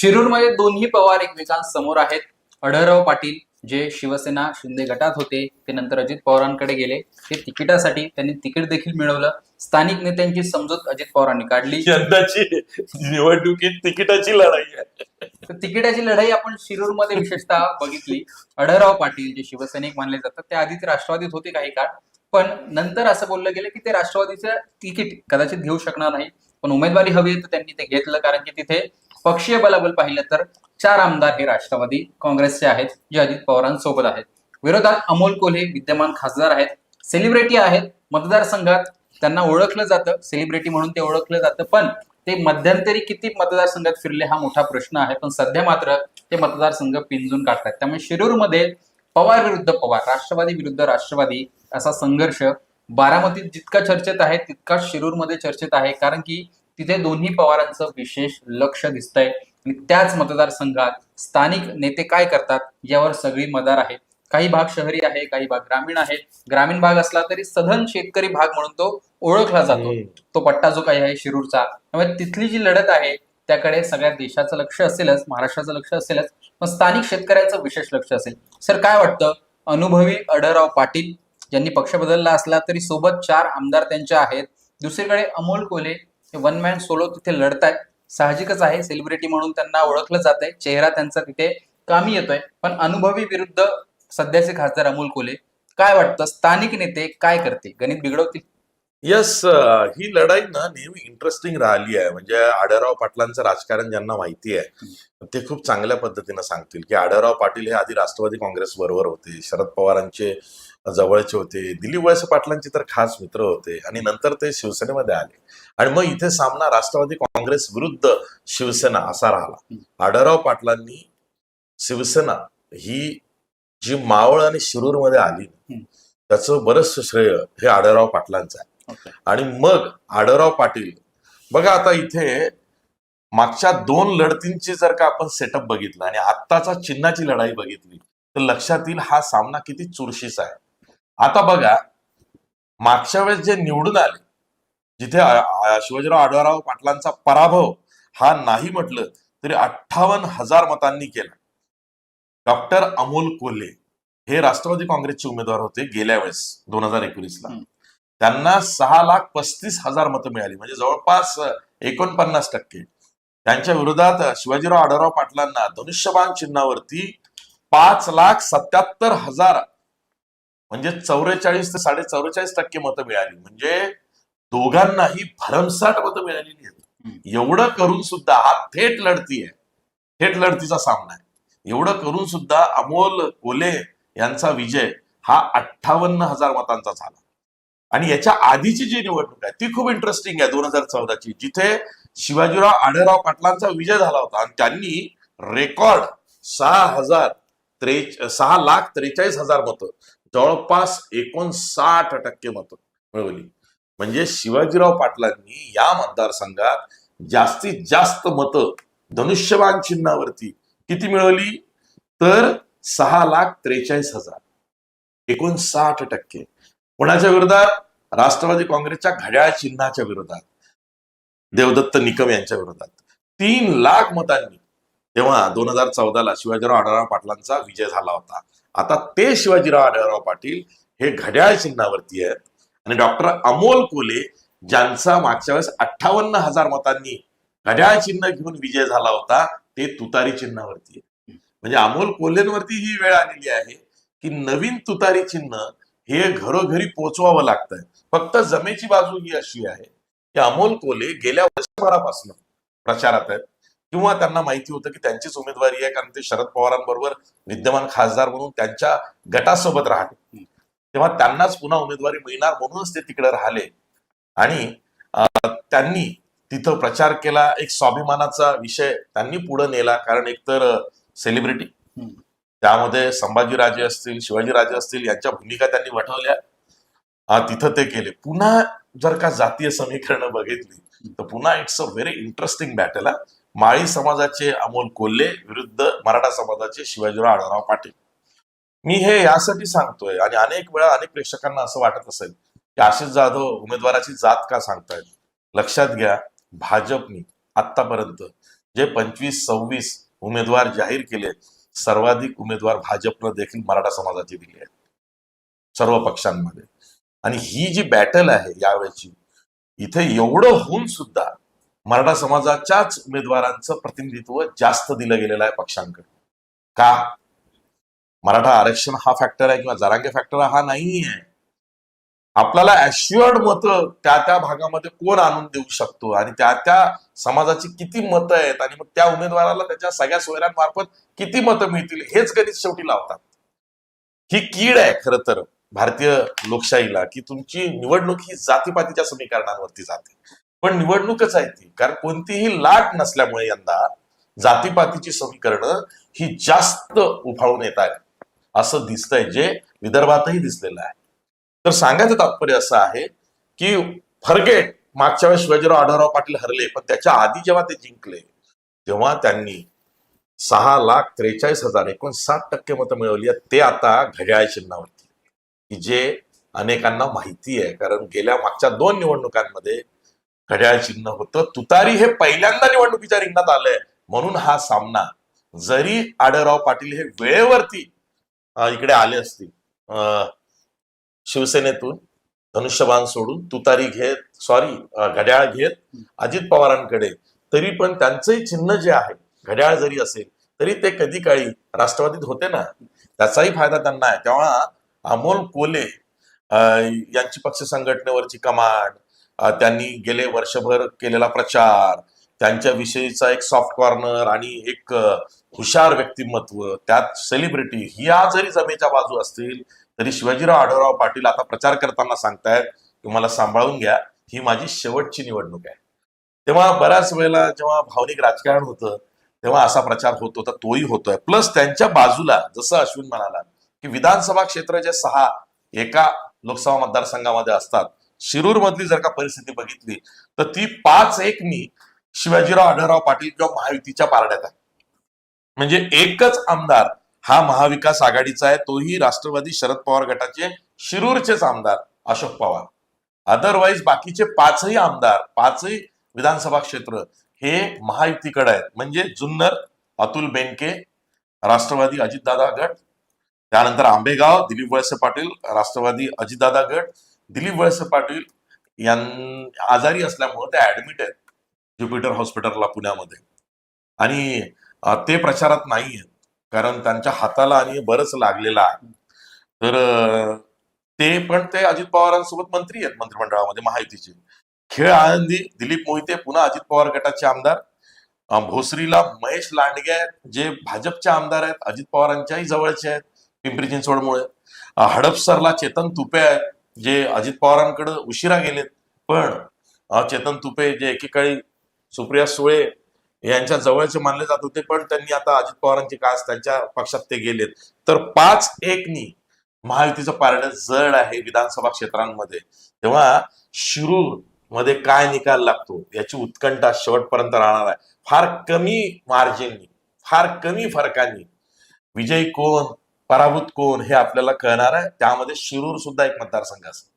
शिरूरमध्ये दोन्ही पवार एकमेकांसमोर आहेत. अढळराव पाटील जे शिवसेना शिंदे गटात होते ते नंतर अजित पवारांकडे गेले. ते तिकिटासाठी त्यांनी तिकीट देखील मिळवलं. स्थानिक नेत्यांची समजूत अजित पवारांनी काढली. यंदाची निवडणुकीत तिकिटाची लढाई आहे. तर तिकिटाची लढाई आपण शिरूरमध्ये विशेषतः बघितली. अढळराव पाटील जे शिवसैनिक मानले जातात ते आधी ते राष्ट्रवादीत होते काही काळ. पण नंतर असं बोललं गेलं की ते राष्ट्रवादीचं तिकीट कदाचित घेऊ शकणार नाही पण उमेदवारी हवी आहे तर त्यांनी ते घेतलं. कारण की तिथे पक्षीय बलाबल पाहिलं तर चार आमदार हे राष्ट्रवादी काँग्रेसचे आहेत जे अजित पवारांसोबत आहेत. विरोधात अमोल कोल्हे विद्यमान खासदार आहेत. सेलिब्रिटी आहेत मतदारसंघात त्यांना ओळखलं जातं सेलिब्रिटी म्हणून ते ओळखलं जातं पण ते मध्यंतरी किती मतदारसंघात फिरले हा मोठा प्रश्न आहे. पण सध्या मात्र ते मतदारसंघ पिंजून काढतात. त्यामुळे शिरूरमध्ये पवार विरुद्ध पवार राष्ट्रवादी विरुद्ध राष्ट्रवादी असा संघर्ष बारामतीत जितका चर्चेत आहे तितकाच शिरूरमध्ये चर्चेत आहे. कारण की तिथे दोन्ही पवारांचं विशेष लक्ष दिसतंय. आणि त्याच मतदारसंघात स्थानिक नेते काय करतात यावर सगळी मदार आहे. काही भाग शहरी आहे काही भाग ग्रामीण आहे. ग्रामीण भाग असला तरी सधन शेतकरी भाग म्हणून तो ओळखला जातो. तो पट्टा जो काही आहे शिरूरचा. त्यामुळे तिथली जी लढत आहे त्याकडे सगळ्या देशाचं लक्ष असेलच महाराष्ट्राचं लक्ष असेलच पण स्थानिक शेतकऱ्यांचं विशेष लक्ष असेल. सर काय वाटतं? अनुभवी अडरराव पाटील ज्यांनी पक्ष बदलला असला तरी सोबत चार आमदार त्यांचे आहेत. दुसरीकडे अमोल कोल्हे हे वन मॅन सोलो तिथे लढतायत. साहजिकच आहे सेलिब्रिटी म्हणून त्यांना ओळखलं जात आहे चेहरा त्यांचा तिथे कामी येतोय. पण अनुभवी विरुद्ध सध्याचे खासदार अमोल कोले काय वाटतं? स्थानिक नेते काय करते गणित बिघडवतील? यस uh, ही लढाई ना नेहमी इंटरेस्टिंग राहिली आहे. म्हणजे आढळराव पाटलांचं राजकारण ज्यांना माहिती आहे ते खूप चांगल्या पद्धतीनं सांगतील की आढळराव पाटील हे आधी राष्ट्रवादी काँग्रेस बरोबर होते शरद पवारांचे जवळचे होते दिलीप वळसे पाटलांचे तर खास मित्र होते आणि नंतर ते शिवसेनेमध्ये आले. आणि मग इथे सामना राष्ट्रवादी काँग्रेस विरुद्ध शिवसेना असा राहिला. आढळराव पाटलांनी शिवसेना ही जी मावळ आणि शिरूरमध्ये आली त्याचं बरंचसं श्रेय हे आढळराव पाटलांचं आहे. आणि मग आढळराव पाटील बघा आता इथे मागच्या दोन लढतींची जर का आपण सेटअप बघितलं आणि आत्ताचा चिन्हाची लढाई बघितली तर लक्षात येईल हा सामना किती चुरशीचा आहे. आता बघा मागच्या वेळेस जे निवडून आले जिथे शिवाजीराव आढळराव पाटलांचा पराभव हा नाही म्हटलं तरी अठ्ठावन्न हजार मतांनी केला. डॉक्टर अमोल कोल्हे हे राष्ट्रवादी काँग्रेसचे उमेदवार होते गेल्या वेळेस दोन हजार एकोणीसला. त्यांना सहा लाख पस्तीस हजार मतं मिळाली. म्हणजे जवळपास एकोणपन्नास टक्के. त्यांच्या विरोधात शिवाजीराव आढळराव पाटलांना धनुष्यबाण चिन्हावरती पाच लाख सत्याहत्तर हजार म्हणजे चौवेचाळीस ते साडे चौवेचाळीस टक्के मतं मिळाली. म्हणजे दोघांनाही भरमसाठ मतं मिळालेली आहेत एवढं करून सुद्धा हा थेट लढती आहे थेट लढतीचा सामना आहे. एवढं करून सुद्धा अमोल कोले यांचा विजय हा अठ्ठावन्न हजार मतांचा झाला. आणि याच्या आधीची जी निवडणूक आहे ती खूप इंटरेस्टिंग आहे दोन हजार चौदाची. जिथे शिवाजीराव आढळराव पाटलांचा विजय झाला होता आणि त्यांनी रेकॉर्ड सहा हजार त्रे सहा लाख त्रेचाळीस हजार मतं जवळपास एकोणसाठ टक्के मतं मिळवली. म्हणजे शिवाजीराव पाटलांनी या मतदारसंघात जास्तीत जास्त मतं धनुष्यबाण चिन्हावरती किती मिळवली? तर सहा लाख त्रेचाळीस हजार. एकोणसाठ टक्के. कोणाच्या विरोधात? राष्ट्रवादी काँग्रेसच्या घड्याळ चिन्हाच्या विरोधात. देवदत्त निकम यांच्या विरोधात. तीन लाख मतांनी तेव्हा दोन हजार चौदाला शिवाजीराव आढळराव पाटलांचा विजय झाला होता. आता ते शिवाजीराव आढळराव पाटील हे घड्याळ चिन्हावरती आहेत. आणि डॉक्टर अमोल कोले ज्यांचा मागच्या वेळेस अठ्ठावन्न हजार मतांनी घड्याळ चिन्ह घेऊन विजय झाला होता ते तुतारी चिन्हावरती आहे म्हणजे अमोल कोल्हेंवरती ही वेळ आलेली आहे की नवीन तुतारी चिन्ह हे घरोघरी पोचवावं लागतंय. फक्त जमेची बाजू ही अशी आहे की अमोल कोले गेल्या वर्षभरापासून प्रचारात आहेत. किंवा त्यांना माहिती होतं की त्यांचीच उमेदवारी आहे कारण ते शरद पवारांबरोबर विद्यमान खासदार म्हणून त्यांच्या गटासोबत राहते. तेव्हा त्यांनाच पुन्हा उमेदवारी मिळणार म्हणूनच ते तिकडे राहिले. आणि त्यांनी तिथं प्रचार केला. एक स्वाभिमानाचा विषय त्यांनी पुढे नेला. कारण एकतर सेलिब्रिटी त्यामध्ये संभाजीराजे असतील शिवाजीराजे असतील यांच्या भूमिका त्यांनी वठवल्या. तिथं ते केले. पुन्हा जर का जातीय समीकरणं बघितली तर पुन्हा it's a very interesting battle माळी समाजाचे अमोल कोल्हे विरुद्ध मराठा समाजाचे शिवाजीराव आढळराव पाटील. मी हे यासाठी सांगतोय आणि अनेक वेळा अनेक प्रेक्षकांना असं वाटत असेल की आशिष जाधव उमेदवाराची जात का सांगतायत? लक्षात घ्या भाजपनी आतापर्यंत जे पंचवीस सव्वीस उमेदवार जाहीर केले सर्वाधिक उमेदवार भाजपनं देखील मराठा समाजाचे दिले आहेत. सर्व पक्षांमध्ये. आणि ही जी बॅटल आहे यावेळेची इथे एवढं होऊन सुद्धा मराठा समाजाच्याच उमेदवारांचं प्रतिनिधित्व जास्त दिलं गेलेलं आहे पक्षांकडे. का? मराठा आरक्षण हा फॅक्टर आहे किंवा जरांगे फॅक्टर हा नाही आहे आपल्याला ऍश्युअर्ड मतं त्या त्या भागामध्ये कोण आणून देऊ शकतो? आणि त्या त्या समाजाची किती मतं आहेत? आणि मग त्या उमेदवाराला त्याच्या सगळ्या सोयऱ्यांमार्फत किती मतं मिळतील? हेच गणित शेवटी लावतात. ही कीड आहे खर तर भारतीय लोकशाहीला की तुमची निवडणूक ही जातीपातीच्या समीकरणांवरती जाते. पण निवडणूकच आहे ती. कारण कोणतीही लाट नसल्यामुळे यंदा जातीपातीची समीकरणं ही जास्त उफाळून येत आहेत. असं दिसतंय जे विदर्भातही दिसलेलं आहे. तर सांगायचं तात्पर्य असं आहे की फरगे मागच्या वेळेस शिवाजीराव आढळराव पाटील हरले पण त्याच्या आधी जेव्हा ते जिंकले तेव्हा त्यांनी सहा लाख त्रेचाळीस हजार एकोणसाठ टक्के मतं मिळवली ते आता घड्याळ चिन्हावरती की जे अनेकांना माहिती आहे कारण गेल्या मागच्या दोन निवडणुकांमध्ये घड्याळ चिन्ह होतं. तुतारी हे पहिल्यांदा निवडणुकीच्या रिंगणात आलंय. म्हणून हा सामना जरी आढळराव पाटील हे वेळेवरती इकडे आले असतील अं, शिवसेनेतून धनुष्यबाण सोडून तुतारी घेत सॉरी घड्याळ घेत अजित पवारांकडे. तरी पण त्यांचंही चिन्ह जे आहे घड्याळ जरी असेल तरी ते कधी काळी राष्ट्रवादीत होते ना? त्याचाही फायदा त्यांना आहे. तेव्हा अमोल कोले यांची पक्ष संघटनेवरची कमांड त्यांनी गेले वर्षभर केलेला प्रचार त्यांच्याविषयीचा एक सॉफ्ट कॉर्नर आणि एक हुशार व्यक्तिमत्व त्यात सेलिब्रिटी ह्या जरी जमेच्या बाजू असतील तरी शिवाजीराव आढळराव पाटील आता प्रचार करताना सांगतायत की मला सांभाळून घ्या ही माझी शेवटची निवडणूक आहे. तेव्हा बऱ्याच वेळेला जेव्हा भावनिक राजकारण होतं तेव्हा असा प्रचार होत होता तोही होतोय. प्लस त्यांच्या बाजूला जसं अश्विन म्हणाला की विधानसभा क्षेत्र जे सहा एका लोकसभा मतदारसंघामध्ये असतात शिरूर मधली जर का परिस्थिती बघितली तर ती पाच एक मी शिवाजीराव आढळराव पाटील किंवा महायुतीच्या पारड्यात आहे. म्हणजे एकच आमदार हा महाविकास आघाडीचा आहे तोही राष्ट्रवादी शरद पवार गटाचे शिरूरचेच आमदार अशोक पवार. अदरवाईज बाकीचे पाचही आमदार पाचही विधानसभा क्षेत्र हे महायुतीकडे आहेत. म्हणजे जुन्नर अतुल बेनके राष्ट्रवादी अजितदादा गट त्यानंतर आंबेगाव दिलीप वळसे पाटील राष्ट्रवादी अजितदादा गट दिलीप वळसे पाटील यां आजारी असल्यामुळे ते ऍडमिट आहेत. ज्युपिटर हॉस्पिटलला पुण्यामध्ये. आणि ते प्रचारात नाही आहेत कारण त्यांच्या हाताला आणि बरंच लागलेलं आहे. तर ते पण ते अजित पवारांसोबत मंत्री आहेत मंत्रिमंडळामध्ये महायुतीचे. खेळ आनंदी दिलीप मोहिते पुन्हा अजित पवार गटाचे आमदार. भोसरीला महेश लांडगे आहेत जे भाजपचे आमदार आहेत अजित पवारांच्याही जवळचे आहेत पिंपरी चिंचवडमुळे. हडपसरला चेतन तुपे आहेत जे अजित पवारांकडे उशिरा गेलेत पण चेतन तुपे जे एकेकाळी सुप्रिया सुळे यांच्या जवळचे मानले जात होते पण त्यांनी आता अजित पवारांची कास त्यांच्या पक्षात ते गेलेत. तर पाच एकनी महायुतीचं पारडं जड आहे विधानसभा क्षेत्रांमध्ये. तेव्हा शिरूरमध्ये काय निकाल लागतो याची उत्कंठा शेवटपर्यंत राहणार आहे. फार कमी मार्जिननी फार कमी फरकांनी. विजयी कोण पराभूत कोण हे आपल्याला कळणार आहे. त्यामध्ये शिरूर सुद्धा एक मतदारसंघ असेल.